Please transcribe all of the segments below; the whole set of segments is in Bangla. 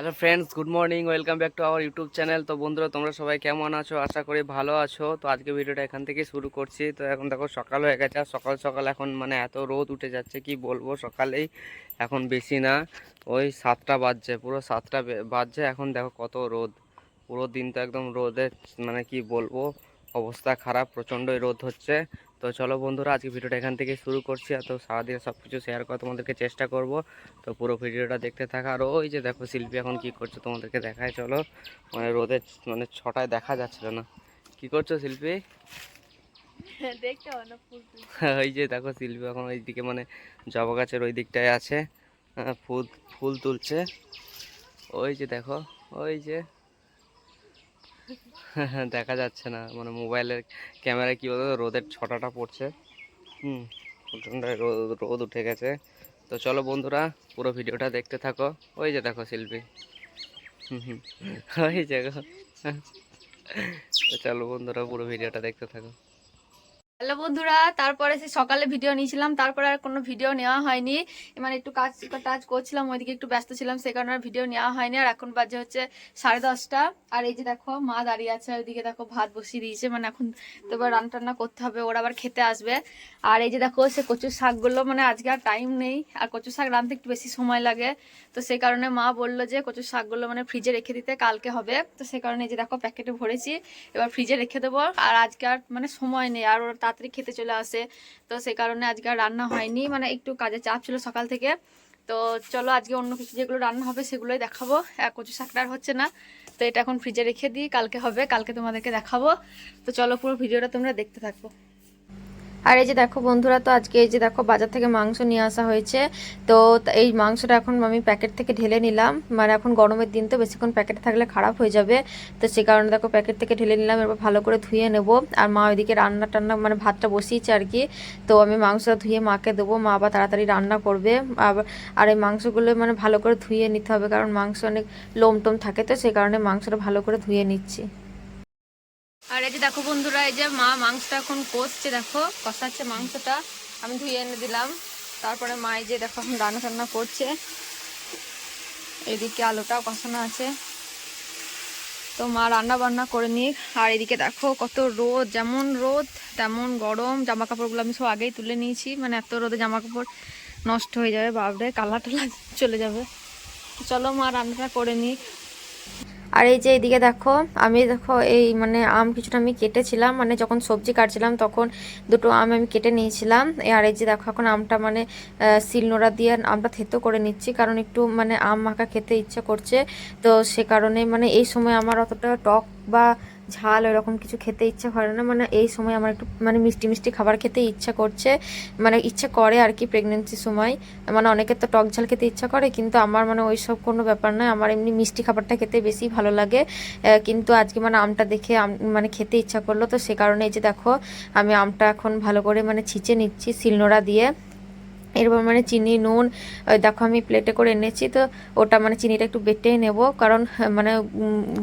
Hello friends good morning welcome back to our YouTube channel তো বন্ধুরা, তোমরা সবাই কেমন আছো? আশা করি ভালো আছো। তো আজকে ভিডিওটা এখান থেকে শুরু করছি। তো এখন দেখো, সকাল হয়ে গেছে। আর সকাল সকাল এখন মানে এত রোদ উঠে যাচ্ছে, কি বলব? সকালেই এখন বেশি না। ওই সাতটা বাজছে, পুরো সাতটা বাজছে। এখন দেখো কত রোদ। পুরো দিন তো একদম রোদে মানে কি বলব? অবস্থা খারাপ প্রচণ্ডই রোদ হচ্ছে। তো চলো বন্ধুরা আজকে ভিডিওটা এখান থেকে শুরু করছি। আর তো সারাদিন সব কিছু শেয়ার করা তোমাদেরকে চেষ্টা করব। তো পুরো ভিডিওটা দেখতে থাকা। আর ওই যে দেখো শিল্পী এখন কি করছ তোমাদেরকে দেখায়। চলো মানে রোদে মানে ছটায় দেখা যাচ্ছিল না। কি করছ শিল্পী? দেখতে অনেক ওই যে দেখো শিল্পী এখন ওই দিকে মানে জবা গাছের ওই দিকটায় আছে। আহ, ফুল ফুল তুলছে। ওই যে দেখো ওই যে দেখা যাচ্ছে না। মানে মোবাইলের ক্যামেরায় কী বলতো, রোদের ছটাটা পড়ছে। হুম রোদ রোদ উঠে গেছে। তো চলো বন্ধুরা, পুরো ভিডিওটা দেখতে থাকো। ওই যে দেখো শিল্পী। হুম হুম, ওই যে চলো বন্ধুরা, পুরো ভিডিওটা দেখতে থাকো। হ্যালো বন্ধুরা, তারপরে সে সকালে ভিডিও নিয়েছিলাম, তারপরে আর কোনো ভিডিও নেওয়া হয়নি। মানে একটু কাজ টাজ করছিলাম, ওইদিকে একটু ব্যস্ত ছিলাম সে কারণে আর ভিডিও নেওয়া হয়নি। আর এখন বাজে হচ্ছে সাড়ে দশটা। আর এই যে দেখো, মা দাঁড়িয়ে আছে ওইদিকে দেখো ভাত বসিয়ে দিয়েছে। মানে এখন তো এবার রান্না টান্না করতে হবে, ওরা আবার খেতে আসবে। আর এই যে দেখো, সে কচুর শাকগুলো মানে আজকে আর টাইম নেই। আর কচুর শাক রাঁধতে একটু বেশি সময় লাগে। তো সেই কারণে মা বলল যে কচুর শাকগুলো মানে ফ্রিজে রেখে দিতে, কালকে হবে। তো সেই কারণে এই যে দেখো প্যাকেটে ভরেছি। এবার ফ্রিজে রেখে দেবো। আর আজকে আর মানে সময় নেই, আর ওরা তাড়াতাড়ি খেতে চলে আসে। তো সেই কারণে আজকে আর রান্না হয়নি মানে একটু কাজে চাপ ছিল সকাল থেকে। তো চলো আজকে অন্য কিছু যেগুলো রান্না হবে সেগুলোই দেখাবো। কচু শাকটা আর হচ্ছে না। তো এটা এখন ফ্রিজে রেখে দিই, কালকে হবে, কালকে তোমাদেরকে দেখাবো। তো চলো পুরো ভিডিওটা তোমরা দেখতে থাকব আর এই যে দেখো বন্ধুরা, তো আজকে এই যে দেখো বাজার থেকে মাংস নিয়ে আসা হয়েছে। তো এই মাংসটা এখন আমি প্যাকেট থেকে ঢেলে নিলাম। মানে এখন গরমের দিন, তো বেশিক্ষণ প্যাকেটে থাকলে খারাপ হয়ে যাবে। তো সে কারণে দেখো প্যাকেট থেকে ঢেলে নিলাম এবার ভালো করে ধুয়ে নেব। আর মা ওইদিকে রান্না টান্না মানে ভাতটা বসিয়েছে আর কি। তো আমি মাংসটা ধুয়ে মাকে দেবো, মা আবার তাড়াতাড়ি রান্না করবে। আর এই মাংসগুলো মানে ভালো করে ধুয়ে নিতে হবে, কারণ মাংস অনেক লোম টোম থাকে, তো সেই কারণে মাংসটা ভালো করে ধুয়ে নিচ্ছি। আর এই যে দেখো বন্ধুরা, এই যে মা মাংসটা এখন কষছে, দেখো, কষাচ্ছে মাংসটা। আমি ধুয়ে এনে দিলাম। তারপরে মা এই যে দেখো এখন রান্না টান্না করছে। এদিকে আলুটাও কষানো আছে। তো মা রান্না বান্না করে নিক। আর এদিকে দেখো কত রোদ, যেমন রোদ, তেমন গরম। জামা কাপড়গুলো আমি সব আগেই তুলে নিয়েছি। মানে এত রোদে জামা কাপড় নষ্ট হয়ে যাবে বাবরে কালার টালা চলে যাবে। চলো মা রান্নাটা করে নিক। আর এই যে এইদিকে দেখো, আমি দেখো এই মানে আম কিছুটা আমি কেটেছিলাম মানে যখন সবজি কাটছিলাম তখন দুটো আম আমি কেটে নিয়েছিলাম। আর এই যে দেখো এখন আমটা মানে শিলনোড়া দিয়ে আমটা থেতো করে নিচ্ছি, কারণ একটু মানে আম মাখা খেতে ইচ্ছা করছে। তো সে কারণে মানে এই সময় আমার অতটা টক বা ঝাল এরকম কিছু খেতে ইচ্ছা করে না। মানে এই সময় আমার একটু মানে মিষ্টি মিষ্টি খাবার খেতে ইচ্ছা করছে। মানে ইচ্ছে করে আর কি প্রেগনেন্সির সময়। মানে অনেকের তো টক ঝাল খেতে ইচ্ছা করে, কিন্তু আমার মানে ওই সব কোনো ব্যাপার নয় আমার এমনি মিষ্টি খাবারটা খেতে বেশি ভালো লাগে। কিন্তু আজকে মানে আমটা দেখে মানে খেতে ইচ্ছা করল। তো সে কারণে এই যে দেখো, আমি আমটা এখন ভালো করে মানে ছিঁচে নিচ্ছি শিলনোড়া দিয়ে। এরপর মানে চিনি নুন দেখো আমি প্লেটে করে এনেছি তো ওটা মানে চিনিটা একটু বেটে নেব। কারণ হ্যাঁ, মানে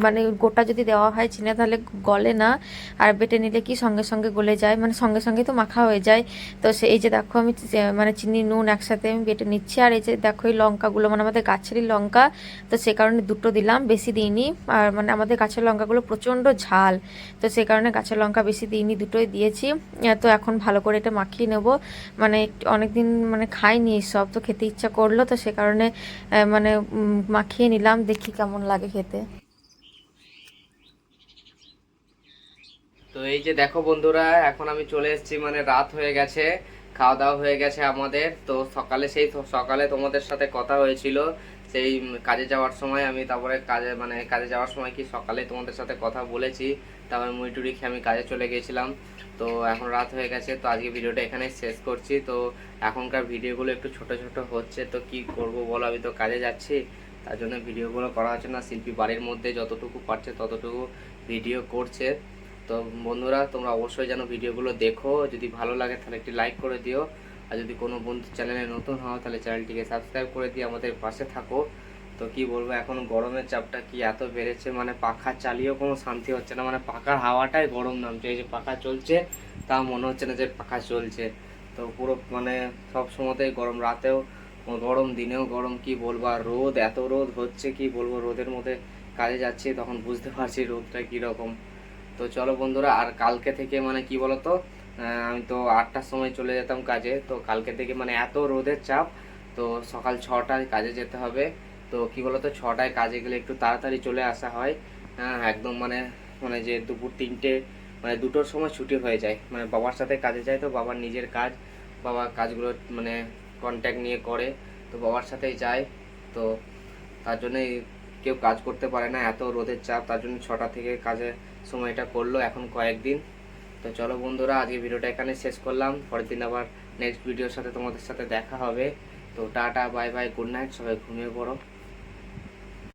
মানে গোটা যদি দেওয়া হয় চিনি তাহলে গলে না। আর বেটে নিলে কি সঙ্গে সঙ্গে গলে যায় মানে সঙ্গে সঙ্গে তো মাখা হয়ে যায়। তো সে এই যে দেখো আমি মানে চিনি নুন একসাথে আমি বেটে নিচ্ছি। আর এই যে দেখো এই লঙ্কাগুলো মানে আমাদের গাছেরই লঙ্কা তো সে কারণে দুটো দিলাম বেশি দিইনি। আর মানে আমাদের গাছের লঙ্কাগুলো প্রচণ্ড ঝাল তো সে কারণে গাছের লঙ্কা বেশি দিইনি দুটোই দিয়েছি। তো এখন ভালো করে এটা মাখিয়ে নেব। মানে অনেক দিন মানে খাইনি, সব তো খেতে ইচ্ছা করল, তো সে কারণে মানে মাখিয়ে নিলাম, দেখি কেমন লাগে খেতে। তো এই যে দেখো বন্ধুরা, এখন আমি চলে এসেছি মানে রাত হয়ে গেছে খাওয়া দাওয়া হয়ে গেছে আমাদের। তো সকালে সেই, সকালে তোমাদের সাথে কথা হয়েছিল, সেই কাজে যাওয়ার সময় আমি তারপরে কাজে মানে কাজে যাওয়ার সময় কি সকালে তোমাদের সাথে কথা বলেছি তারপরে মুড়ি টুড়ি খেয়ে আমি কাজে চলে গেছিলাম তো এখন রাত হয়ে গেছে, তো আজকে ভিডিওটা এখানে শেষ করছি। তো এখনকার ভিডিওগুলো একটু ছোট ছোট হচ্ছে, তো কি করব বলো? আমি তো কাজে যাচ্ছি, তার জন্য ভিডিওগুলো করা হচ্ছে না। শিল্পী বাড়ির মধ্যে যতটুকু পারছে ততটুকু ভিডিও করছে। তো বন্ধুরা, তোমরা অবশ্যই যেন ভিডিওগুলো দেখো। যদি ভালো লাগে তাহলে একটি লাইক করে দিও। আর যদি কোনো বন্ধু চ্যানেলে নতুন হও, তাহলে চ্যানেলটিকে সাবস্ক্রাইব করে দিয়ে আমাদের পাশে থাকো। তো কি বলব, এখন গরমের চাপটা কি এত বেড়েছে? মানে পাখা চালিয়েও কোনো শান্তি হচ্ছে না। মানে পাখার হাওয়াটাই গরম নামছে। এই যে পাখা চলছে, তা মনে হচ্ছে না যে পাখা চলছে। তো পুরো মানে সব সময়তেই গরম। রাতেও গরম, দিনেও গরম। কি বলব? আর রোদ, এত রোদ হচ্ছে কি বলব? রোদের মধ্যে কাজে যাচ্ছি, তখন বুঝতে পারছি রোদটা কীরকম। তো চলো বন্ধুরা, আর কালকে থেকে মানে কি বলতো? আমি তো আটটার সময় চলে যেতাম কাজে। তো কালকে থেকে মানে এত রোদের চাপ, তো সকাল ছটায় কাজে যেতে হবে। তো কি বলতো, ছটায় কাজে গেলে একটু তাড়াতাড়ি চলে আসা হয়। হ্যাঁ একদম মানে মানে যে দুপুর তিনটে মানে দুটোর সময় ছুটি হয়ে যায়। মানে বাবার সাথে কাজে যায় তো, বাবার নিজের কাজ, বাবা কাজগুলো মানে কন্ট্যাক্ট নিয়ে করে, তো বাবার সাথেই যায়। তো তার জন্যই কেউ কাজ করতে পারে না, এত রোদের চাপ, তার জন্য ছটা থেকে কাজের সময়টা করল এখন কয়েকদিন। তো চলো বন্ধুরা আজকে ভিডিওটা এখানে শেষ করলাম। পরের দিন আবার নেক্সট ভিডিওর সাথে তোমাদের সাথে দেখা হবে। তো tata bye bye good night সবাই ঘুমিয়ে পড়ো।